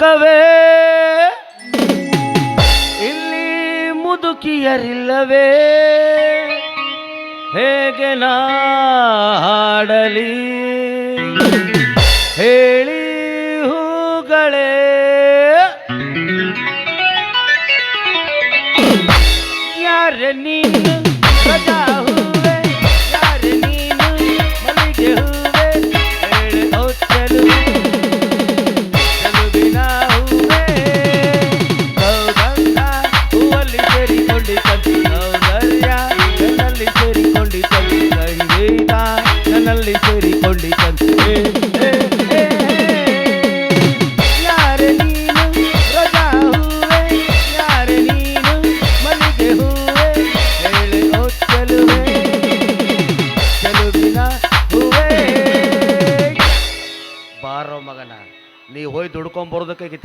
ಲೋಕವೇ? ಇಲ್ಲಿ ಮುದುಕಿಯರಿಲ್ಲವೇ? ಹೇಗೆ ನಾ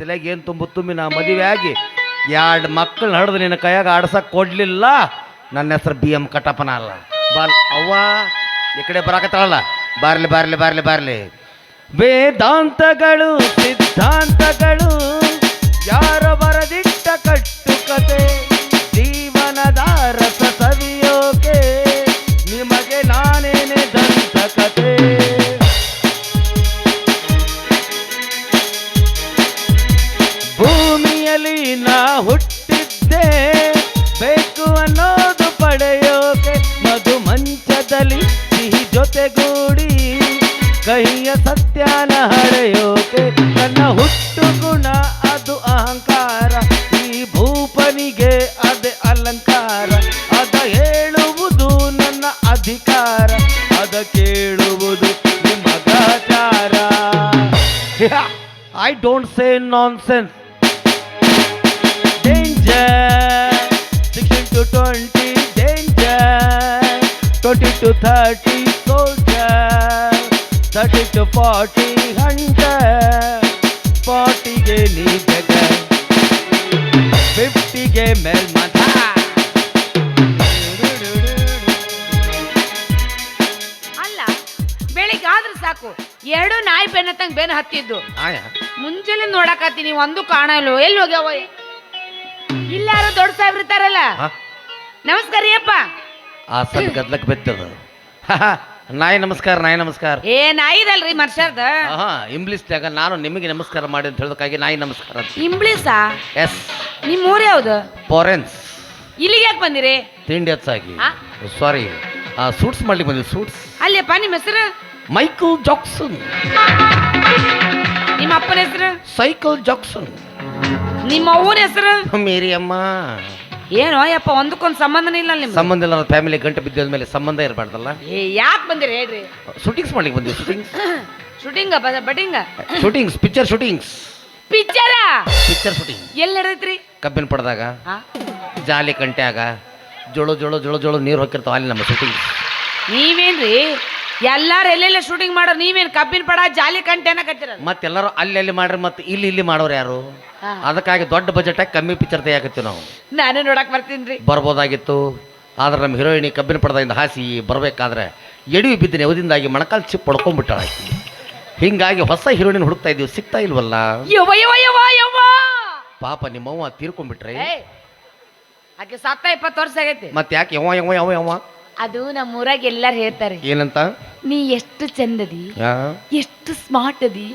ತಲೆಗೆ ಏನು ತುಂಬು ತುಂಬಿ ನಾ ಮದುವೆ ಆಗಿ ಎರಡು ಮಕ್ಕಳು ಹಡ್ದು ನಿನ್ನ ಕೈಯಾಗ ಆಡ್ಸಕ್ಕೆ ಕೊಡಲಿಲ್ಲ, ನನ್ನ ಹೆಸರು ಬಿ ಎಂ ಕಟ್ಟಪ್ಪನ ಅಲ್ಲ. ಬಾಲ್, ಅವ್ವ, ಈ ಕಡೆ ಬರಾಕತ್ತಾಳಲ್ಲ? ಬಾರ್ಲಿ ಬಾರ್ಲಿ ಬಾರ್ಲಿ ಬಾರ್ಲಿ. ವೇದಾಂತಗಳು, ಸಿದ್ಧಾಂತಗಳು, ಯಾರ ಬರದಿಟ್ಟ ಕಟ್ಟುಕತೆ? ಜೀವನದ I don't say nonsense. Danger, 16 to 20, danger, 20 to 30, soldier, 30 to 40, hunter, 40 के नी जगह 50 के मेल माथा ಆದ್ರೆ ಸಾಕು. ಎರಡು ನಾಯಿ ಬೆನ್ನತ್ತಂಗ್ ಬೆನ್ ಹತ್ತಿದ್ದು. ಮುಂಚೆಲೆ ನೋಡಕತ್ತೀನಿ ಒಂದು ಕಾಣಲು ಎಲ್ಲಿ ಹೋಗ್ಯಾವ? ಇಲ್ಲ ಯಾರೋ ದೊಡ್ಡ ಸಾಹೇಬ್ರು ಇರ್ತಾರಲ್ಲ? ಹಾ? ನಮಸ್ಕಾರ ಅಪ್ಪ. ಆ ಸಣ್ಣ ಗದ್ಲಕ್ ಬೆತ್ತದ ನಾಯಿ ನಮಸ್ಕಾರ ನಾಯಿ ನಮಸ್ಕಾರ. ಏ ನಾಯಿ ಇದಲ್ರಿ ಮನುಷ್ಯರ್ದ? ಹಾ ಇಂಗ್ಲೀಷ್ನ್ಯಾಗ ನಾನು ನಿಮಗೆ ನಮಸ್ಕಾರ ಮಾಡಿ ಅಂತ ಹೇಳೋದಕ್ಕಾಗಿ ನಾಯಿ ನಮಸ್ಕಾರ ಅಂತ. ಇಂಬ್ಲಿಸಾ ಎಸ್ ನಿಮ್ ಊರ್ ಯಾವ್ದು? ಫಾರೆನ್ಸ್ ಇಲ್ಲಿಗೆ ಯಾಕೆ ಬಂದಿರಿ? ತಿಂಡಿ ಹೆಚ್ಚಾಗಿ ಆ? ಸಾರಿ ಸೂಟ್ಸ್ ಮಾಡ್ಲಿಕ್ಕೆ ಬಂದಿವಿ ಸೂಟ್ಸ್ ಅಲ್ಲಪ್ಪ ನಿಮ್ಮ ಹೆಸರು? ಮೈಕಲ್ ಜಾಕ್ಸನ್ ನಿಮ್ಮ ಅಪ್ಪನ ಹೆಸರು? ಸೈಕಲ್ ಜಾಕ್ಸನ್ ನಿಮ್ಮ ಅವ್ವನ ಹೆಸರು? ಮೇರಿ ಅಮ್ಮ ಏನೋ ಯಪ್ಪ ಒಂದಕ್ಕೊಂದು ಸಂಬಂಧನೇ ಇಲ್ಲ ನಿಮ್ಮ ಸಂಬಂಧ ಇಲ್ಲ ಫ್ಯಾಮಿಲಿ ಗಂಟೆ ಬಿದ್ದ ಮೇಲೆ ಸಂಬಂಧ ಇರಬಾರ್ದಲ್ಲ? ಏ ಯಾಕೆ ಬಂದಿರಿ ಹೇಳ್ರಿ. ಶೂಟಿಂಗ್ಸ್ ಮಾಡ್ಲಿಕ್ಕೆ ಬಂದಿವಿ shootings shooting ಬಟಿಂಗ shootings picture shootings picture picture shooting ಎಲ್ಲಿ ನಡೆದೈತ್ರಿ? ಕಬ್ಬಿನ ಪಡೆದಾಗ ಜಾಲಿ ಕಂಟ್ಯಾಗ ಜೋಳು ಜೋಳು ಜೋಳು ಜೋಳು ನೀರು ಹಾಕಿರ್ತಾವ ಅಲ್ಲಿ ನಮ್ಮ ಶೂಟಿಂಗ್ ನೀವೇನ್ರಿ? ಎಲ್ಲಾರು ಎಲ್ಲೆಲ್ಲ ಶೂಟಿಂಗ್ ಮಾಡೋರು ನೀವೇನು ಕಬ್ಬಿನ ಪಡ ಜಾಲಿ ಕಂಟೆ ಅನ್ನಕತ್ತೀರ ಮತ್ತೆಲ್ಲರೂ ಅಲ್ಲಿ ಅಲ್ಲಿ ಮಾಡ್ರಿ ಮತ್ತೆ ಇಲ್ಲಿ ಇಲ್ಲಿ ಮಾಡೋರು ಯಾರು? ಅದಕ್ಕಾಗಿ ದೊಡ್ಡ ಬಜೆಟಾಗಿ ಕಮ್ಮಿ ಪಿಕ್ಚರ್ ತೆಗಿಯಾಕತ್ತೀವಿ ನಾವು. ನಾನೇ ನೋಡಕ್ ಬರ್ತೀನಿ ರೀ ಬರ್ಬೋದಾಗಿತ್ತು. ಆದ್ರೆ ನಮ್ಮ ಹೀರೋಯಿನಿ ಕಬ್ಬಿನ ಪಡೆದಿಂದ ಹಾಸಿ ಬರಬೇಕಾದ್ರೆ ಎಡವಿ ಬಿದ್ದಿನ ಯಾವ್ದಿಂದಾಗಿ ಮೊಣಕಾಲು ಚಿಪ್ ಪಡ್ಕೊಂಡ್ಬಿಟ್ಟಾಳ ಆಕಿ. ಹಿಂಗಾಗಿ ಹೊಸ ಹೀರೋಯಿನ್ ಹುಡುಕ್ತಾ ಇದೀವಿ ಸಿಗ್ತಾ ಇಲ್ವಲ್ಲ? ಯವ್ವ ಯವ್ವ ಯವ್ವ ಯವ್ವ! ಪಾಪ ನಿಮ್ಮವ್ವ ತೀರ್ಕೊಂಡ್ಬಿಟ್ರೆ? ಏಯ್, ಆಕೆ ಸತ್ತ ಇಪ್ಪತ್ತು ವರ್ಷ ಆಗೈತಿ. ಮತ್ತೆ ಯಾಕೆ ಯಾವ ಯಾವ ಯಾವ ಯಾವ ಅದು ನಮ್ಮೂರಾಗ ಎಲ್ಲಾರು ಹೇಳ್ತಾರೆ. ಏನಂತ? ನೀ ಎಷ್ಟು ಚಂದದಿ ಎಷ್ಟು ಸ್ಮಾರ್ಟ್ ಅದಿ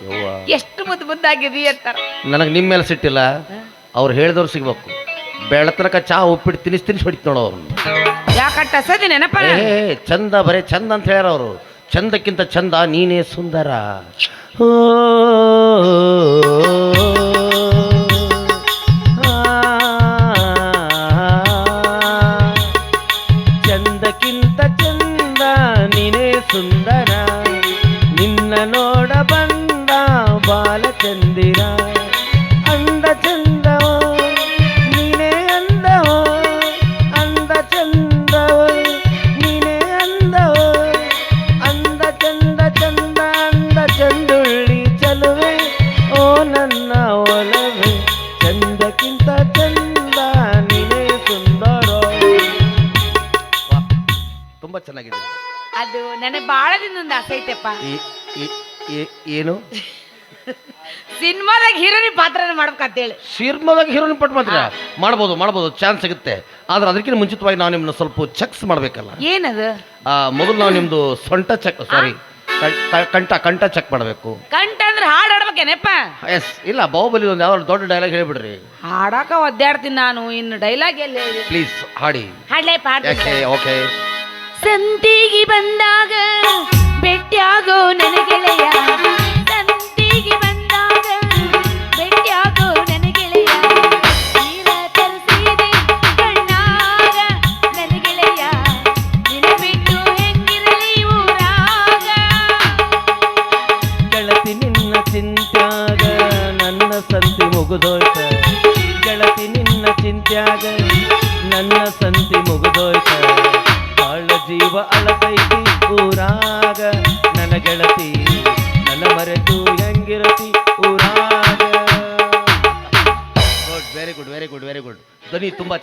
ಎಷ್ಟು ಮುದ್ದು ಮುದ್ದಾಗಿದಿ ಅಂತಾರ. ನನಗೆ ನಿಮ್ಮ ಮೇಲೆ ಸಿಟ್ಟಿಲ್ಲ. ಅವ್ರು ಹೇಳಿದವ್ರು ಸಿಗ್ಬೇಕು. ಬೆಳತನಕ ಚಾ ಉಪ್ಪಿಟ್ಟು ತಿನಿಸ್ ತಿನಿಸ್ ಹೊಡಿತು ನೋಡು ಅವ್ರನ್ನ. ಯಾಕಟ್ಟ ಸದಿ ನೆನಪ ಏ ಚಂದ ಬರೇ ಚಂದ ಅಂತ ಹೇಳ್ಯಾರ ಅವರು. ಚಂದಕ್ಕಿಂತ ಚಂದ ನೀನೇ ಸುಂದರ. ಓ, ತುಂಬ ಚೆನ್ನಾಗಿದೆ. ಅದು ನನಗೆ ಬಹಳ ದಿನದಿಂದ ಆಸೆ ಐತೆಪ್ಪ. ಈ- ಈ- ಈ- ಏನು? ಸಿನಿಮಾದಾಗ ಹೀರೋನಿ ಪಾತ್ರನ ಮಾಡ್ಬೇಕಂತೇಳಿ ಸಿನಿಮಾದಾಗ ಹೀರೋನಿ ಪಟ್ ಮಾತ್ರ? ಮಾಡ್ಬೋದು ಮಾಡ್ಬೋದು ಚಾನ್ಸ್ ಸಿಗುತ್ತೆ. ಆದ್ರೆ ಅದಕ್ಕಿಂತ ಮುಂಚಿತವಾಗಿ ನಾವು ನಿಮ್ಮನ್ನ ಸ್ವಲ್ಪ ಚೆಕ್ಸ್ ಮಾಡಬೇಕಲ್ಲ. ಏನದು? ಮೊದಲು ನಾವು ನಿಮ್ಮದು ಸೊಂಟ ಚೆಕ್ ಸಾರಿ ಕಂಠ ಕಂಠ ಚೆಕ್ ಮಾಡಬೇಕು. ಕಂಠ ಅಂದ್ರೆ ಹಾಡು ಹಾಡ್ಬೇಕೇನಪ್ಪ? ಎಸ್ ಇಲ್ಲ ಬಾಹುಬಲಿ ಒಂದು ಯಾವ್ದು ದೊಡ್ಡ ಡೈಲಾಗ್ ಹೇಳ್ಬಿಡ್ರಿ. ಹಾಡಾಕ ಒದ್ದಾಡ್ತೀನಿ ನಾನು ಇನ್ನು ಡೈಲಾಗ್ ಎಲ್ಲಿ ಹೇಳಿ? ಪ್ಲೀಸ್ ಹಾಡಿ. ಹಾಡ್ಲೇ ಪಾಡ್ ಯಾಕೆ ಓಕೆ ಸಂತಿಗೆ ಬಂದಾಗ ಭೇಟಿಯಾಗೋ ನನ್ನ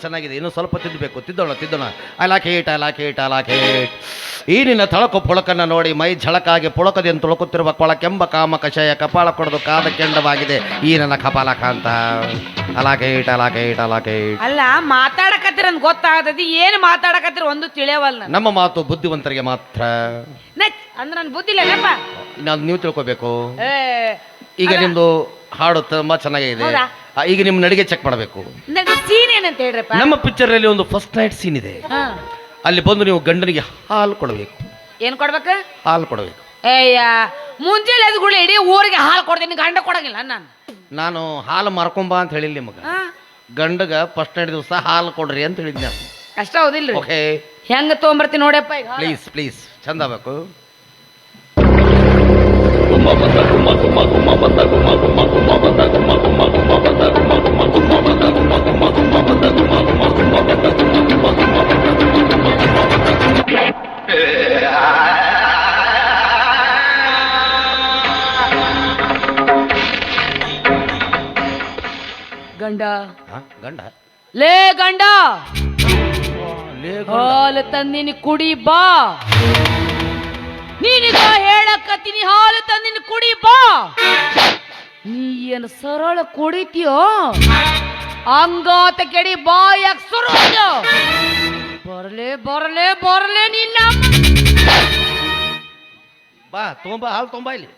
ಚೆನ್ನಾಗಿದೆ. ಇನ್ನೂ ಸ್ವಲ್ಪ ತಿದ್ದಬೇಕು ತಿದ್ದೋಣ ತಿದ್ದೋಣ. ಅಲಾ ಕೇಟ್ ಹೇಟ್ ಕೇಟ್ ಅಲಾ ಕೇಟ್ ಈ ನಿನ್ನ ತಳಕು ಪುಳಕನ್ನು ನೋಡಿ ಮೈ ಝಳಕಾಗಿ ಪುಳಕದಿಂದ ತುಳುಕುತ್ತಿರುವ ಕೊಳಕೆಂಬ ಕಾಮ ಕಷಾಯ ಕಪಾಳ ಕೊಡದು ಕಾದ ಕೆಂಡವಾಗಿದೆ. ಈ ನನ್ನ ಕಪಾಲ ಕಾಂತ. ಅಲಾಕೇಟ್ ಅಲಾಕೇಟ್ ಅಲಾಕೇಟ್ ಅಲ್ಲ ಮಾತಾಡಕತ್ತಿರ ಗೊತ್ತಾಗತೈತಿ. ಏನು ಮಾತಾಡಕತ್ತಿರ ಒಂದು ತಿಳಿಯವಲ್ಲ ನಾನು. ನಮ್ಮ ಮಾತು ಬುದ್ಧಿವಂತರಿಗೆ ಮಾತ್ರ. ನಚ್ ಅಂದ್ರೆ ನನ್ನ ಬುದ್ಧಿ ಇಲ್ಲಪ್ಪ ನಾವು ನೀವು ತಿಳ್ಕೊಬೇಕು. ಏ ಈಗ ನಿಮ್ದು ಹಾಡು ತುಂಬಾ ಚೆನ್ನಾಗಿದೆ. ಹೌದಾ? ಆ, ಈಗ ನಿಮ್ಮ ನಡಿಗೆ ಚೆಕ್ ಮಾಡಬೇಕು. ಸೀನ್ ಏನಂತ ಹೇಳ್ರಪ್ಪ ನಮ್ಮ ಪಿಕ್ಚರ್ ಅಲ್ಲಿ ಒಂದು ಫಸ್ಟ್ ನೈಟ್ ಸೀನ್ ಇದೆ. ಹಾ. ಅಲ್ಲಿ ಬಂದು ನೀವು ಗಂಡನಿಗೆ ಹಾಲು ಕೊಡಬೇಕು. ಏನ್ ಕೊಡ್ಬೇಕು? ಹಾಲು ಕೊಡಬೇಕು. ಅಯ್ಯ ಮುಂಜಾನೆ ಅದು ಗುಳಿ ಇಡೀ ಊರಿಗೆ ಹಾಲು ಕೊಡ್ತೀನಿ ಗಂಡ ಕೊಡಂಗಿಲ್ಲ ನಾನು. ನಾನು ಹಾಲು ಮಾರ್ಕೊಂಬ ಅಂತ ಹೇಳಿಲ್ಲ ನಿಮಗೆ. ಹಾ. ಗಂಡಗ ಫಸ್ಟ್ ನೈಟ್ ದಿವಸ ಹಾಲು ಕೊಡ್ರಿ ಅಂತ ಹೇಳಿದ್ದೆ ನಾನು. ಕಷ್ಟ ಹೌದಿಲ್ರಿ? ಓಕೆ. ಹೆಂಗ ತಗೊಂಬರ್ತೀನಿ ನೋಡಪ್ಪ ಈಗ ಹಾಲು. ಪ್ಲೀಸ್ ಪ್ಲೀಸ್ ಚಂದ ಬೇಕು ಗಂಡ. ಲೇ ಗಂಡ. ಹಾಲು ತಂದಿನಿ ಕುಡಿ ಬಾ. ನೀನೀಗ ಹೇಳಕತ್ತೀನಿ ಹಾಲು ತಂದಿನಿ ಕುಡಿ ಬಾ. ನೀ ಏನು ಸರಳ ಕುಡಿತೀಯೋ? ಅಂಗಾತ ಕೆಡಿ ಬಾಯಾಗ ಸುರು ಬರಲೇ ಬರಲೇ ಬರಲೇ ನಿನ್ನ ಬಾ ತೊಂಬ ಹಾಲು ತೊಂಬ ಇಲ್ಲಿ.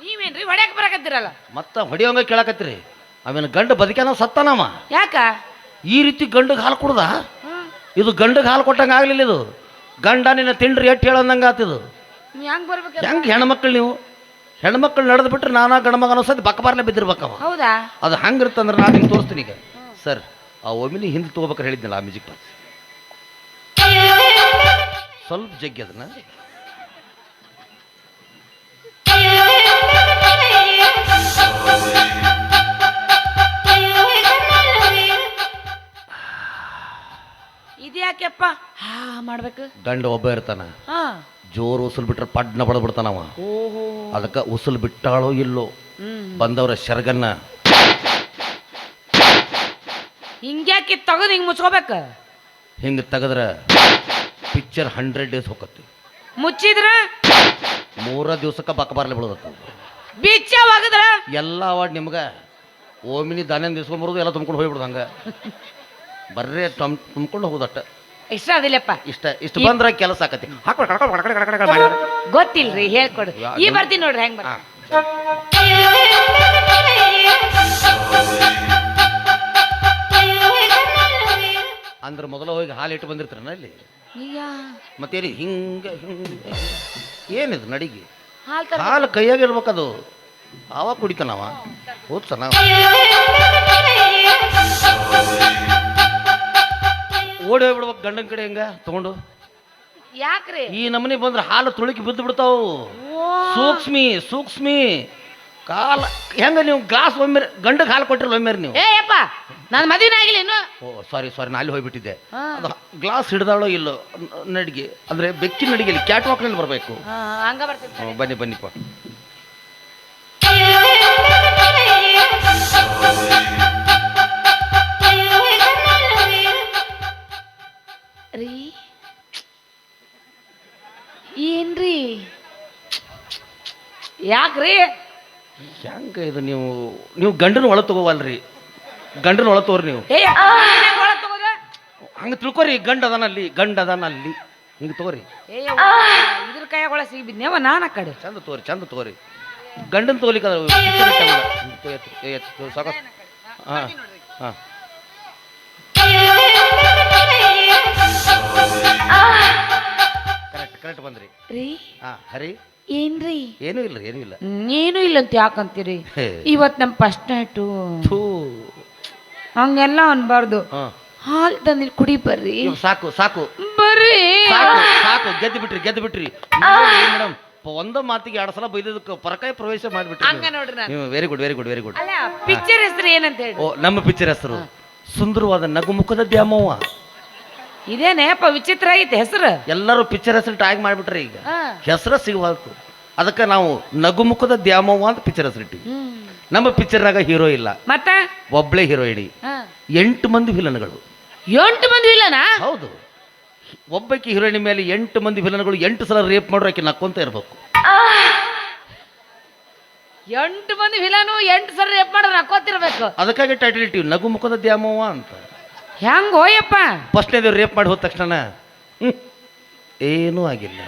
ನೀವೇನ್ರಿ ಹೊಡ್ಯಾಕ ಬರಕತ್ತೀರಲ್ಲ? ಮತ್ತೆ ಹೊಡಿಯೋಂಗ ಕೇಳಕತ್ತೀರಿ. ಅವನ ಗಂಡ ಬದುಕ್ಯಾನ ಸತ್ತಾನವ? ಯಾಕ? ಈ ರೀತಿ ಗಂಡಗೆ ಹಾಲು ಕುಡ್ದ? ಇದು ಗಂಡಗೆ ಹಾಲು ಕೊಟ್ಟಂಗೆ ಆಗ್ಲಿಲ್ಲ ಇದು. ಗಂಡ ನಿನ್ನ ತಿಂಡ್ರಿ ಎಟ್ಟು ಹೇಳಂದಂಗೆ ಆತಿದು ಹೆಂಗ್ ಬರ್ಬೇಕು ಹೆಂಗೆ ಹೆಣ್ಮಕ್ಳು ನೀವು? ಹೆಣ್ಮಕ್ಳು ನಡೆದು ಬಿಟ್ರೆ ನಾನಾ ಗಂಡಮಗ ಸತಿ ಬಕ್ಕ ಬಾರ್ಲೆ ಬಿದ್ದಿರ್ಬೇಕವ. ಹೌದಾ? ಅದು ಹಂಗಿರ್ತಂದ್ರೆ ನಾನು ನಿಂಗೆ ತೋರಿಸ್ತೀನಿ ಈಗ. ಸರ್ ಆ ಒಮಿನಿ ಹಿಂದೆ ತಗೋಬೇಕಾರೆ ಹೇಳಿದ್ನಲ್ಲ ಆ ಮ್ಯೂಸಿಕ್ ಕ್ಲಾಸ್ ಸ್ವಲ್ಪ ಜಗ್ಗಿ ಅದನ್ನ. ಇದ್ಯಾಕೆಪ್ಪ? ಹಾ ಮಾಡ್ಬೇಕು. ಗಂಡ ಒಬ್ಬ ಇರ್ತಾನ. ಹಾ. ಜೋರು ಉಸುಲ್ ಬಿಟ್ರೆ ಪಡ್ನ ಬಡದ್ ಬಿಡ್ತಾನವ ಓಹೋ. ಅದಕ್ಕೆ ಉಸುಲ್ ಬಿಟ್ಟಾಳೋ ಇಲ್ಲೋ. ಬಂದವರ ಶರ್ಗನ್ನ. ಹಿಂಗ್ಯಾಕೆ ತಗದ್ ಹಿಂಗೆ ಮುಚ್ಕೋಬೇಕ? ಹಿಂಗೆ ತೆಗೆದ್ರೆ ಪಿಕ್ಚರ್ ಹಂಡ್ರೆಡ್ ಡೇಸ್ ಹೋಗತ್ತೆ ಮುಚ್ಚಿದ್ರ? ಮೂರ ದಿವ್ಸಕ್ಕೆ ಬಕ್ಕ ಬರಲಿ ಬಿಡೋದತ್ತ ಬಿಚ್ಚ ಒಗದ್ರ? ಎಲ್ಲ ಅವಾರ್ಡ್ ನಿಮ್ಗೆ ಓಮಿನಿ ದಾನ್ಯಂದ ಇಸ್ಕೊಂಬರೋದು ಎಲ್ಲ ತುಂಬ್ಕೊಂಡು ಹೋಗ್ಬಿಡ್ದು ಹಂಗೆ. ಬರ್ರೇ ತಮ್ ತುಂಬ್ಕೊಂಡು ಹೋಗೋದಟ್ಟ. ಇಷ್ಟ ಅದಿಲ್ಲಪ್ಪ ಇಷ್ಟ ಇಷ್ಟು ಬಂದ್ರೆ ಕೆಲಸ ಆಕತಿ. ಹಾಕ್ಬಿಡ್ ಕಡ್ಕೊಂಡು ಮಾಡಿದ್ರೆ. ಗೊತ್ತಿಲ್ರಿ ಹೇಳ್ಕೊಡು. ಈ ಬರ್ತೀನಿ ನೋಡ್ರಿ ಹೆಂಗ್ ಅಂದ್ರೆ ಮೊದಲು ಹೋಗಿ ಹಾಲು ಇಟ್ಟು ಬಂದಿರ್ತಾರನ ಅಲ್ಲಿ? ಅಯ್ಯ, ಮತ್ತೇನು ಹಿಂಗೆ ಹಿಂಗೆ ಏನಿದು ನಡಿಗೆ? ಹಾಲು ತರ ಹಾಲು ಕೈಯಾಗಿರ್ಬೇಕದು. ಅವ. ಕುಡಿತಾನವ ಹೋದ್ಸನ ಓಡಿ ಹೋಗ್ಬಿಡ್ಬೇಕು ಗಂಡನ ಕಡೆ ಹೆಂಗ? ತಗೊಂಡು. ಯಾಕ್ರಿ? ಈ ನಮನಿ ಬಂದ್ರೆ ಹಾಲು ತುಳುಕಿ ಬಿದ್ದು ಬಿಡ್ತಾವು. ಸೂಕ್ಷ್ಮಿ ಸೂಕ್ಷ್ಮಿ. ಕಾಲ ಹೆಂಗ ನೀವು ಗ್ಲಾಸ್ ಒಮ್ಮೆ ಗಂಡಗೆ ಹಾಲು ಕೊಟ್ಟಿರಲ್ಲ ಒಮ್ಮೆ ನೀವು? ಏ ಯಪ್ಪ ನಾನು ಮದುವೆ ಆಗಿಲ್ಲ ಇನ್ನು. ಓ ಸಾರಿ ಸಾರಿ ನಾ ಅಲ್ಲಿ ಹೋಗ್ಬಿಟ್ಟಿದ್ದೆ. ಹಾ. ಅದು ಗ್ಲಾಸ್ ಹಿಡ್ದಾಳೋ ಇಲ್ಲೋ ನ- ನಡಿಗೆ ಅಂದ್ರೆ ಬೆಕ್ಕಿನ ನಡಿಗೆಲಿ ಕ್ಯಾಟ್ ವಾಕ್ನಲ್ಲಿ ಬರಬೇಕು. ಹಾ, ಹಂಗ ಬರ್ತೀನಿ ಬನ್ನಿ ಬನ್ನಿಪ್ಪ ರೀ ಏನ್ರಿ? ಯಾಕ್ರಿ? ಹೆಂಗೆ ಇದು ನೀವು ನೀವು ಗಂಡನ ಒಳ ತಗೋವಲ್ರಿ. ಗಂಡನ ಒಳ ತಗೋರಿ ನೀವು. ಏ ಹೆಂಗ್ ತಿಳ್ಕೊರಿ ಗಂಡ ಅದಾನಲ್ಲಿ ಗಂಡ ಅದಾನಲ್ಲಿ. ಹಿಂಗೆ ತಗೋರಿ. ಇದ್ರ ಕೈಯಾಗ ಒಳಗೆ ಸಿಗ್ಬಿದ್ನೇವ ನಾನ ಆ ಕಡೆ. ಚಂದ ತೋರಿ ಚಂದ ತಗೋರಿ. ಗಂಡನ ತಗೋಲಿಕ್ಕೆ ಸಾಕ. ಹಾಂ ಹಾಂ. ಕರೆಕ್ಟ್ ಕರೆಕ್ಟ್ ಬಂದ್ರಿ. ರೀ. ಹಾಂ ಹರಿ. ಏನ್ರಿ? ಏನೂ ಇಲ್ಲ ಏನೂ ಇಲ್ಲ. ಏನೂ ಇಲ್ಲ ಅಂತ ಯಾಕಂತೀರಿ? ಹೇ. ಇವತ್ ನಮ್ ಫಸ್ಟ್ ನೈಟು ಥೂ. ಹಂಗೆಲ್ಲ ಅನ್ಬಾರ್ದು. ಹಾಂ. ಹಾಲ್ ತಂದಿಲ್ ಕುಡಿ ಬರ್ರಿ. ಸಾಕು ಸಾಕು. ಬರ್ರಿ. ಸಾಕು ಸಾಕು. ಗೆದ್ದು ಬಿಟ್ರಿ ಗೆದ್ದು ಬಿಟ್ರಿ. ಮೇಡಮ್ ಒಂದ ಮಾತಿಗೆ ಎರಡು ಸಲ ಬೈದದಕ್ಕೆ ಪರಕಾಯ ಪ್ರವೇಶ ಮಾಡಿಬಿಟ್ರಿ ಹಂಗ ನೋಡ್ರಿ ನಾನು. ನೀವು very good very good very good ಅಲ್ಲ ಪಿಕ್ಚರ್ ಹೆಸರು ಏನಂತ ಹೇಳಿ. ಓ ನಮ್ಮ ಪಿಕ್ಚರ್ ಹೆಸರು ಸುಂದರವಾದ ನಗುಮುಖದ ದ್ಯಾಮವ್ವ. ಇದೇನೇಪ ವಿಚಿತ್ರ ಐತೆ ಹೆಸರು? ಎಲ್ಲರೂ ಪಿಕ್ಚರ್ ಹೆಸರು ಟ್ಯಾಗ್ ಮಾಡಿಬಿಟ್ರಿ ಈಗ. ಹೆಸರು ಸಿಗಬಾರ್ದು ಅದಕ್ಕೆ ನಾವು ನಗುಮುಖದ ದ್ಯಾಮವ್ವ ಅಂತ ಪಿಕ್ಚರ್ ಹೆಸರು ಹ್ಮ್. ನಮ್ಮ ಪಿಕ್ಚರ್ನಾಗ ಹೀರೋ ಇಲ್ಲ. ಮತ್ತೆ? ಒಬ್ಳೆ ಹೀರೋಯಿನಿ. ಎಂಟು ಮಂದಿ ವಿಲನ್ಗಳು ಎಂಟು ಮಂದಿ ವಿಲನ ಹೌದು. ಒಬ್ಬಾಕಿ ಹೀರೋಯಿನ್ ಮೇಲೆ ಎಂಟು ಮಂದಿ ವಿಲನ್ಗಳು ಎಂಟು ಸಲ ರೇಪ್ ಮಾಡ್ರು ಆಕೆ ನಕ್ಕೊಂತ ಇರಬೇಕು. ಎಂಟು ಮಂದಿ ವಿಲನು ಎಂಟು ಸಲ ರೇಪ್ ಮಾಡ್ರು ಹಾಕೋತಿರ್ಬೇಕು ಅದಕ್ಕಾಗಿ ಟೈಟಲ್ ಇಟ್ಟಿವಿ ನಗುಮುಖದ ದ್ಯಾಮವ್ವ ಅಂತ. ಹೆಂಗ್ ಹೋಯಪ್ಪ ಫಸ್ಟ್ನೇದು ರೇಪ್ ಮಾಡಿ ಹೋದ ತಕ್ಷಣ ಏನೂ ಆಗಿಲ್ಲ.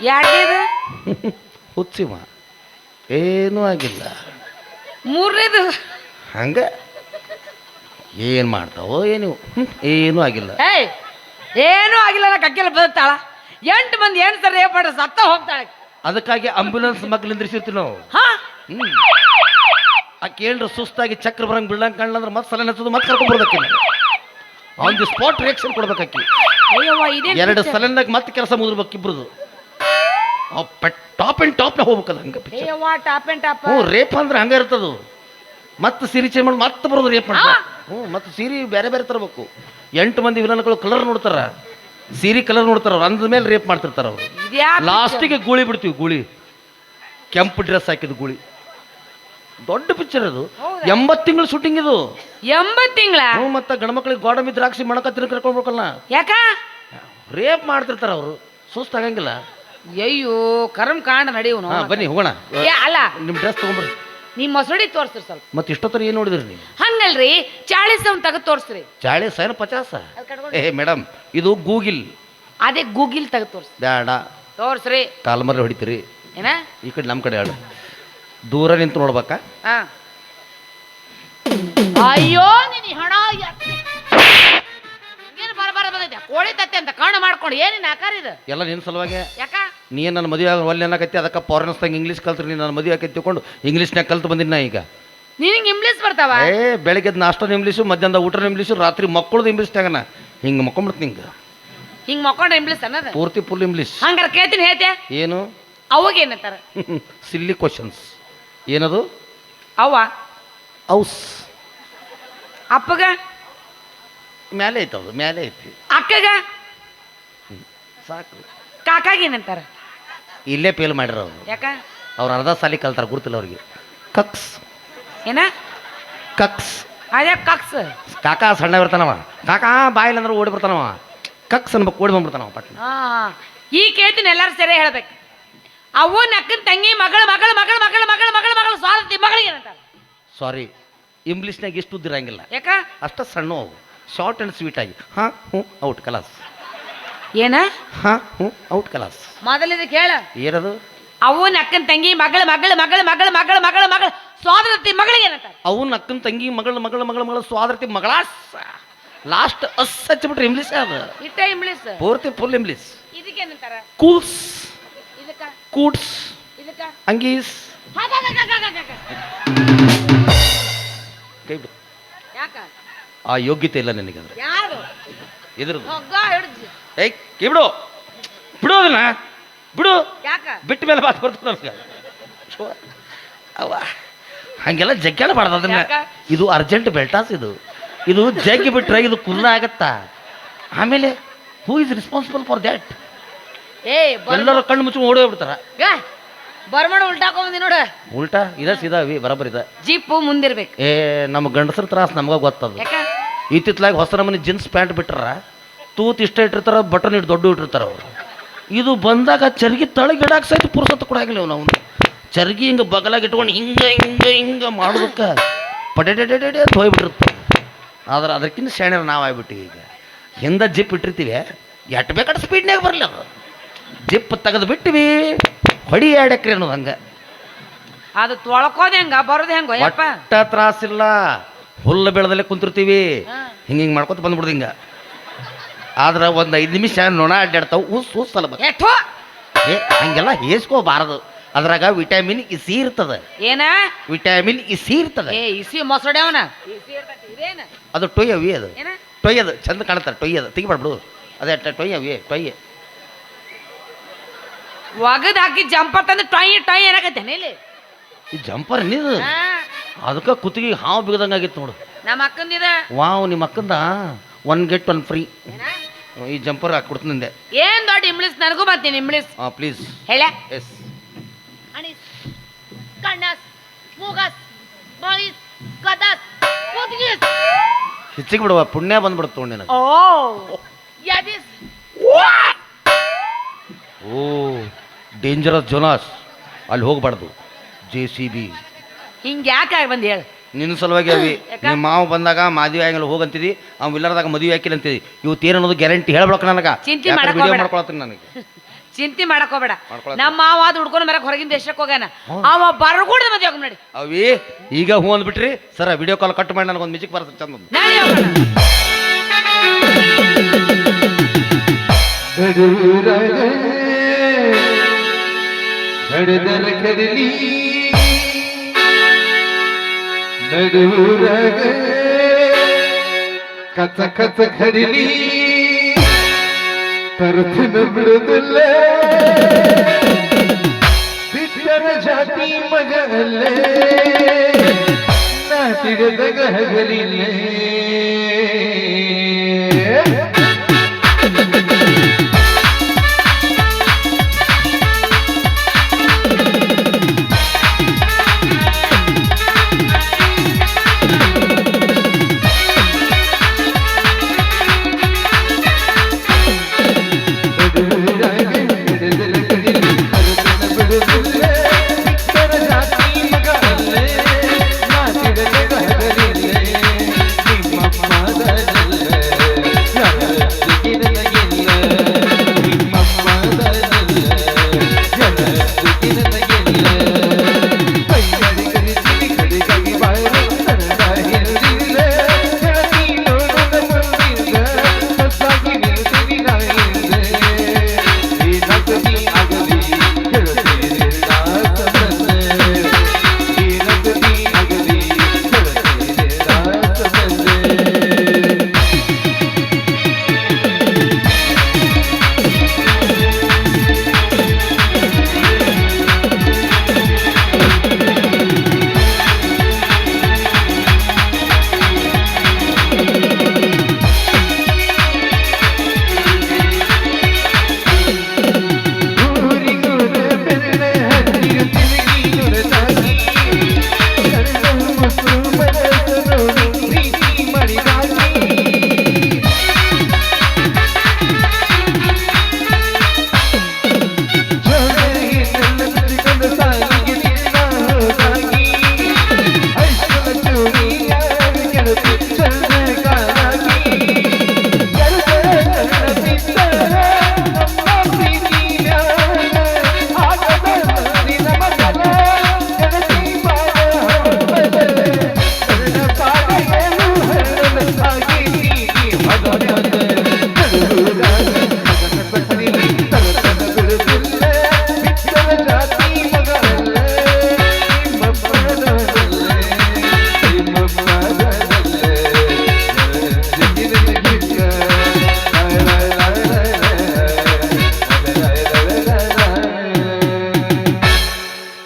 ಎರಡನೇದು ಹುಚ್ಚಿವ ಏನೂ ಆಗಿಲ್ಲ. ಮೂರನೇದು? ಹಂಗೆ? ಏನು ಮಾಡ್ತಾವೋ ಏನು ಏನೂ ಆಗಿಲ್ಲ. ಏಯ್ ಏನೂ ಆಗಿಲ್ಲ ನಾ ಕಕ್ಕೆಲ್ಲ ಬದುಕ್ತಾಳ. ಎಂಟು ಮಂದಿ ಏನು ಸರ್ ರೇಪ್ ಮಾಡ್ರೆ ಸತ್ತ ಹೋಗ್ತಾಳೆ. ಅದಕ್ಕಾಗಿ ಆಂಬ್ಯುಲೆನ್ಸ್ ಮಗ್ಲು ನಿಂದ್ರಿಸಿರ್ತೀವಿ ನಾವು. ಹಾ? ಹ್ಮ್. ಆ ಕೇಳ್ರ ಸುಸ್ತಾಗಿ ಚಕ್ರ ಬರಂಗ್ ಬೀಳಂಗ್ ಕಾಣ್ಲಂದ್ರೆ ಮತ್ತೆ ಸಲ ಹಚ್ಚೋದು ಮತ್ತೆ ಕರ್ಕೊಂಡು ಬರ್ಬೇಕು ಆನ್ ದಿ ಸ್ಪಾಟ್ ರಿಯಾಕ್ಷನ್ ಕೊಡ್ಬೇಕಾಕಿ ಅಯ್ಯವ್ವ ಇದೇ ಎರಡು ಸಲನ್ದಾಗ ಮತ್ತೆ ಕೆಲಸ ಮುಗಿರ್ಬೇಕು ಇಬ್ರದು. ಟಾಪ್ ಅಂಡ್ ಟಾಪ್ನ ಹೋಗ್ಬೇಕದ ಹಂಗ ಅಯ್ಯವ್ವ ಟಾಪ್ ಅಂಡ್ ಟಾಪ್ ಹ್ಞೂ ರೇಪ್ ಅಂದ್ರೆ ಹಂಗ ಇರ್ತದು. ಮತ್ತೆ ಸೀರೆ ಚೇಂಜ್ ಮಾಡಿ ಮತ್ತೆ ಬರೋದು ರೇಪ್ ಮಾಡ್ತಾರೆ ಹ್ಞೂ ಮತ್ತೆ ಸೀರೆ ಬೇರೆ ಬೇರೆ ತರಬೇಕು. ಎಂಟು ಮಂದಿ ವಿಲನ್ಗಳು ಕಲರ್ ನೋಡ್ತಾರ. ಸೀರೆ ಕಲರ್ ನೋಡ್ತಾರ ಅವ್ರು. ಅಂದ ಮೇಲೆ ರೇಪ್ ಮಾಡ್ತಿರ್ತಾರ ಅವರು. ಇದ್ಯಾ ಲಾಸ್ಟಿಗೆ ಗೂಳಿ ಬಿಡ್ತೀವಿ ಗೂಳಿ. ಕೆಂಪು ಡ್ರೆಸ್ ಹಾಕಿದ ಗೂಳಿ. ದೊಡ್ಡ ಪಿಕ್ಚರ್ ಅದು. ಎಂಬತ್ ತಿಂಗಳು ಶೂಟಿಂಗ್ ಇದು. ಎಂಬತ್ ತಿಂಗಳ? ಹ್ಞೂ ಮತ್ತೆ ಗಂಡ್ಮಕ್ಳಿಗೆ ಗೋಡಂಬಿ ದ್ರಾಕ್ಷಿ ಮಣಕ ತಿರು ಕರ್ಕೊಂಡ್ಬೇಕಲ್ಲ ಯಾಕ? ರೇಪ್ ಮಾಡ್ತಿರ್ತಾರ ಅವರು. ಸುಸ್ತಾಗಂಗಿಲ್ಲ ಅಯ್ಯೋ ಕರಂ ಕಾಂಡ ನಡೆಯುವನು. ಹಾ ಬನ್ನಿ ಹೋಗೋಣ. ಏ ಅಲ್ಲ. ನಿಮ್ಮ ಡ್ರೆಸ್ ತಗೊಂಡ್ಬರ್ರಿ. ನಿಮ್ ಮೊಸಡಿ ತೋರ್ಸ್ರಿ ಸ್ವಲ್ಪ. ಮತ್ತೆ ಇಷ್ಟೊತ್ತರ ಏನು ನೋಡಿದ್ರಿ ನೀವು? ಹಂಗಲ್ರಿ ಚಾಳಿಸ್ ಅವ್ನು ತಗದ್ ತೋರ್ಸ್ರಿ. ಚಾಳಿಸ್ ಏನು ಪಚಾಸ? ಅದ್ ಕಟ್ಕೊಂಡು- ಏ ಮೇಡಮ್ ಇದು ಗೂಗಿಲ್. ಅದೇ ಗೂಗಿಲ್ ತಗದ್ ತೋರಿಸ್ರಿ. ಬ್ಯಾಡ. ತೋರ್ಸ್ರಿ. ಕಾಲ್ಮರ್ರಿ ಹೊಡಿತೀರಿ. ಏನ? ಈ ಕಡೆ ನಮ್ಮ ಕಡೆ ಆಡು. ದೂರ ನಿಂತು ನೋಡ್ಬೇಕಾ? ಆ. ಅಯ್ಯೋ ನೀನು ಹಣ. ಏನು ಬರ ಬರ ಬಂದೈತೆ? ಕೋಳಿ ತತ್ತೆ ಅಂತ ಕಣ್ಣು ಮಾಡ್ಕೊಂಡು ಏನಿನ್ ಆಕಾರ ಇದು? ಎಲ್ಲ ನಿನ್ನ ಸಲುವಾಗಿ? ಯಾಕ? ನೀ ನನ್ನ ಮದುವೆ ಆಗ ಒಲ್ಲೆ ಅನ್ನಕತ್ತಿ? ಅದಕ್ಕೆ ಫಾರಿನರ್ಸ್ದಾಗ ಇಂಗ್ಲೀಷ್ ಕಲ್ತ್ರಿ ನೀನು ನನ್ನ ಮದುವೆ ಆಕೈತಿ ತಿಳ್ಕೊಂಡು ಇಂಗ್ಲೀಷ್ನಾಗ ಕಲ್ತು ಬಂದಿನ ಈಗ? ನಿನಗೆ ಇಂಗ್ಲೀಷ್ ಬರ್ತಾವ? ಏ ಬೆಳಗ್ಗೆ ನಾಷ್ಟ ಇಂಗ್ಲೀಷು ಮಧ್ಯಾಹ್ನದ ಊಟ ಇಂಗ್ಲೀಷು ರಾತ್ರಿ ಮಕ್ಕಳದು ಇಂಗ್ಲೀಷ್ನಾಗನ ಹಿಂಗೆ ಮಕ್ಕೊಂಬಿಡ್ತೀನಿ ಹಿಂಗೆ ಹಿಂಗ್ ಮಕ್ಕೊಂಡ್ರೆ ಇಂಗ್ಲೀಷ್ ಅನ್ನೋದು? ಪೂರ್ತಿ ಫುಲ್ ಇಂಗ್ಲೀಷ್ ಹಂಗಾರ ಕೇಳ್ತೀನಿ ಹೇಳ್ತೆ ಏನು? ಅವಾಗ ಏನಂತಾರ? ಸಿಲ್ಲಿ ಕ್ವಶನ್ಸ್ ಏನದು? ಅವ್ವ. ಔಸ್. ಅಪ್ಪಗ. ಮ್ಯಾಲೆ ಐತೆ ಅದು ಮ್ಯಾಲೆ ಐತಿ. ಅಕ್ಕಗ. ಸಾಕು. ಕಾಕಾಗ ಏನಂತಾರ? ಇಲ್ಲೇ ಫೇಲ್ ಮಾಡ್ಯಾರ ಅವರು. ಯಾಕ? ಅವ್ರು ಅರ್ಧ ಸಾಲಿ ಕಲ್ತಾರೆ ಗುರುತಿಲ್ಲ ಅವ್ರಿಗೆ. ಕಕ್ಸ್. ಏನ? ಕಕ್ಸ್. ಅದೇ ಕಕ್ಸ್. ಕಾಕ ಸಣ್ಣ ಬರ್ತಾನವ ಕಾಕ ಬಾಯಿಲ್ ಅಂದ್ರೆ ಓಡಿ ಬರ್ತಾನವ. ಕಕ್ಸ್ ಅನ್ಬೇಕು ಓಡಿ ಬಂದ್ಬಿಡ್ತಾನವ ಪಟ್ನ. ಹಾ ಈ ಕೇಳ್ತೀನಿ ಎಲ್ಲರೂ ಸರಿ ಹೇಳ್ಬೇಕು. ಅವು ನಕ್ಕನ್ ತಂಗಿ ಮಗಳು ಮಗಳು ಮಗಳು ಮಗಳು ಮಗಳು ಮಗಳು ಮಗಳು ಸ್ವಾತಿ ಮಗಳಿಗೆ ಏನಂತಾರ ಸಾರಿ ಇಂಗ್ಲೀಷ್ನಾಗ ಇಷ್ಟು ಉದ್ದಿರಂಗಿಲ್ಲ ಯಾಕ ಅಷ್ಟ ಸಣ್ಣ ಅವು ಶಾರ್ಟ್ ಆ್ಯಂಡ್ ಸ್ವೀಟ್ ಆಗಿ ಹಾಂ ಹ್ಞೂ ಔಟ್ ಕಲಾಸ್ ಏನ ಹಾಂ ಹ್ಞೂ ಔಟ್ ಕಲಾಸ್ ಮೊದಲಿದ ಕೇಳ ಏನದು ಅವು ನಕ್ಕನ್ ತಂಗಿ ಮಗಳು ಮಗಳು ಮಗಳು ಮಗಳು ಮಗಳು ಮಗಳು ಮಗಳು ಸ್ವಾದರತಿ ಮಗಳಿಗೆ ಏನಂತಾರ ಅವನ ಅಕ್ಕನ ತಂಗಿ ಮಗಳ ಮಗಳ ಮಗಳ ಮಗಳ ಸ್ವಾದರತಿ ಮಗಳಾಸ್ ಲಾಸ್ಟ್ ಅಸ್ ಹಚ್ಚಿಬಿಟ್ರೆ ಇಂಗ್ಲೀಷ್ ಅದು ಇಟ್ಟ ಇಂಗ್ಲೀಷ್ ಪೂರ್ತಿ ಫುಲ್ ಇಂಗ್ಲೀಷ್ ಏನಂತಾರೆ ಕೂಲ್ಸ್ ಇದಕ್ಕ? ಅಂಗೀಸ್. ಕೈ ಬಿಡು. ಆ ಯೋಗ್ಯತೆ ಇಲ್ಲ ನಿನಗಂದ್ರೆ. ಯಾರು? ಇದ್ರದ್ದು. ಏಯ್ ಕೈ ಬಿಡು. ಬಿಡು ಅದನ್ನ. ಬಿಡು. ಯಾಕ? ಬಿಟ್ಟ ಮೇಲೆ ಮಾತು ಬರ್ತದೆ ಹಂಗೆಲ್ಲ ಶೋ. ಮಾಡ್ದ ಹಂಗೆಲ್ಲ ಜಗ್ಗಾಡಬಾರ್ದು ಅದನ್ನ. ಇದು ಅರ್ಜೆಂಟ್ ಬೆಲ್ಟಾಸ್ ಇದು. ಇದು ಜಗ್ಗಿ ಬಿಟ್ರೆ ಇದು ಕುಲ್ಲ ಆಗತ್ತಾ ಆಮೇಲೆ who is responsible for that ಏ ಎಲ್ಲರೂ ಕಣ್ಣು ಮುಚ್ಚಿ ಓಡೋ ಬಿಡ್ತಾರ ಗ, ಉಲ್ಟಾ ಉಲ್ಟಾಕೊಂಬಂದಿ ನೋಡ. ಉಲ್ಟಾ? ಇದ ಸೀದಾವಿ ಬರಬರ್ ಇದ. ಜೀಪು ಮುಂದಿರ್ಬೇಕು. ಏ ನಮ್ಮ ಗಂಡಸರ ತ್ರಾಸ ನಮ್ಗ ಗೊತ್ತದು. ಯಾಕ? ಇತ್ತಿತ್ಲಾಗ ಹೊಸ ನಮನಿ ಜೀನ್ಸ್ ಪ್ಯಾಂಟ್ ಬಿಟ್ಟಾರ ತೂತ್ ಇಷ್ಟ ಇಟ್ಟಿರ್ತಾರ ಬಟನ್ ಇಟ್ಟು ದೊಡ್ಡ ಇಟ್ಟಿರ್ತಾರ ಅವರು. ಇದು ಬಂದಾಗ ಚರ್ಗಿ ತಳಗಿಡಾಕ ಸಹಿತ ಪುರುಸತ್ತು ಕೊಡಾಗಿಲ್ಲ ನಾವು ಚರ್ಗಿ ಹಿಂಗೆ ಬಗಲಾಗಿ ಇಟ್ಕೊಂಡು ಹಿಂಗೆ ಹಿಂಗೆ ಹಿಂಗೆ ಮಾಡೋದಕ್ಕೆ ಪಡೆಡೆಡೆಡೆಡೆ ಅಂತ ಆದ್ರೆ ಅದಕ್ಕಿಂತ ಶಾಣ್ಯರು ನಾವು ಆಗ್ಬಿಟ್ಟಿವಿ ಈಗ. ಹಿಂದೆ ಜಿಪ್ ಇಟ್ಟಿರ್ತೀವಿ ಎಟ್ಟು ಬೇಕಾದ ಸ್ಪೀಡ್ನಾಗ ಬರಲಿ ಅದು. ಜಿಪ್ ತೆಗೆದು ಬಿಟ್ವಿ ಹೊಡಿ ಆಡಕ್ರಿ ಅನ್ನೋದು ಹಂಗೆ. ಅದು ತೊಳ್ಕೋದ್ ಹೆಂಗ? ಬರೋದು ಹೆಂಗ? ಯಪ್ಪ. ಒಟ್ಟ ತ್ರಾಸಿಲ್ಲ. ಹುಲ್ಲು ಬೆಳೆದಲ್ಲೇ ಕುಂತಿರ್ತೀವಿ. ಹಿಂಗೆ ಹಿಂಗೆ ಮಾಡ್ಕೊತ ಬಂದ್ಬಿಡ್ದು ಹಿಂಗೆ. ಆದ್ರೆ ಒಂದು ಐದು ನಿಮಿಷ ನೊಣ ಅಡ್ಡಾಡ್ತಾವೆ. ಉಸ್ ಉಸ್ ಅಲ್ಲ ಎಷ್ಟೋ ಏ ಹಂಗೆಲ್ಲ ಹೇಸ್ಕೋಬಾರದು. ಅದ್ರಾಗ ವಿಟಮಿನ್ ಇಸಿ ಇರ್ತದ. ಏನ? ವಿಟಮಿನ್ ಇಸಿ ಇರ್ತದೆ. ಏ ಇಸಿ ಇರ್ತೈತಿ ಇದೇನ ಅದು ಟೊಯ್ಯವಿ ಅದು. ಏನ? ಟೊಯ್ಯದು. ಚಂದ ಕಾಣ್ತಾರೆ ಟೊಯ್ಯದು. ತೆಗಿಬಾರ್ದು ಅದೇ ಟೊಯ್ಯ ಟೊಯ್ಯವಿ ಟೊಯ್ಯ. ಒಗದ್ ಹಾಕಿ ಜಂಪರ್ ತಂದು ಟೊಯ್ ಟೊಯ್ ಏನಾಗತ್ತೆ ಇಲ್ಲಿ ಈ ಜಂಪರ್ ಏನಿದು? ಹಾ, ಅದಕ್ಕೆ ಕುತ್ತಿಗೆ ಹಾವು ಬಿಗದಂಗೆ ಆಗಿತ್ತು ನೋಡು. ನಮ್ಮ ಅಕ್ಕಂದಿದ. ವಾವ್ ನಿಮ್ಮ ಅಕ್ಕಂದ? ಒನ್ ಗೆಟ್ ಒನ್ ಫ್ರೀ ಏನ? ಈ ಜಂಪರ್ ಹಾಕಿ ಕೊಡ್ತೀನಿ ಏನ್ ದೊಡ್ಡ ಇಂಬ್ಳಿಸ್ ನನಗೂ ಬರ್ತೀನಿ ಇಂಬ್ಳಿಸ್ ಹಾಂ ಪ್ಲೀಸ್ ಹೇಳ. ಎಸ್ ಅಣಿಸ್ ಕಣ್ಣಸ್ ಮೂಗಸ್ ಬಾಯಿಸ್ ಕದಸ್ ಕೂದ್ಗಿಸ್. ಹೆಚ್ಚಿಗೆ ಬಿಡುವ ಪುಣ್ಯ ಬಂದ್ಬಿಡುತ್ತೆ ನೋಡಿ ನನಗೆ. ಓ ಯದಿಸ್. ಓ ಡೇಂಜರಸ್ ಜೋನಾಸ್ ಅಲ್ಲಿ ಹೋಗ್ಬಾರ್ದು. ಜೆ ಸಿ ಬಿ ಹಿಂಗೆ ಯಾಕೆ ಬಂದು ಹೇಳು? ನಿನ್ನ ಸಲುವಾಗಿ ಅವಿ? ನಿಮ್ಮ ಮಾವ ಬಂದಾಗ ಮದುವೆ ಆಗಲ್ಲ ಹೋಗಂತಿದಿ ಅವ್ನು ಇಲ್ಲರದಾಗ ಮದುವೆ ಹಾಕಿಲ್ಲ ಅಂತಿದಿ ಇವತ್ತು ಏನು ಅನ್ನೋದು ಗ್ಯಾರಂಟಿ ಹೇಳ್ಬೇಕು ನನಗೆ. ಚಿಂತೆ ವಿಡಿಯೋ ಮಾಡ್ಕೋಬೇಡ. ಮಾಡ್ಕೊಳತ್ತೀನಿ ನನಗೆ. ಚಿಂತೆ ಮಾಡಕ್ ಹೋಗ್ಬೇಡ. ಮಾಡ್ಕೊಳತ್ತೆ. ನಮ್ಮ ಮಾವ ಅದು ಹುಡ್ಕೊಂಡು ಬರಕ್ ಹೊರಗಿನ ದೇಶಕ್ಕೆ ಹೋಗ್ಯಾನ. ಅವ ಬರಗೂಡ್ದ ಮದ್ವೆ ಹೋಗ್ ನೋಡಿ. ಅವಿ ಈಗ ಹೂ ಅಂದ್ಬಿಟ್ರಿ ಸರ ವಿಡಿಯೋ ಕಾಲ್ ಕಟ್ ಮಾಡಿ ನನಗೊಂದು ಮ್ಯೂಸಿಕ್ ಬರ್ತದೆ ಚಂದ ಒಂದು. ನಾಳೆ ಹೋಗೋಣ. ನಡೆದರ ಕದಲಿ ನಡುರಗ ಕಚ ಕಚ ಕಡಿಲಿ. ತರತಿನ ಬಿಡುದಿಲ್ಲ. ಬಿಟ್ಟರ ಜಾತಿ ಮಗಲ್ಲೇ ನಾಟಿಗದಾಗ ಹಗಲಿಲ್ಲೇ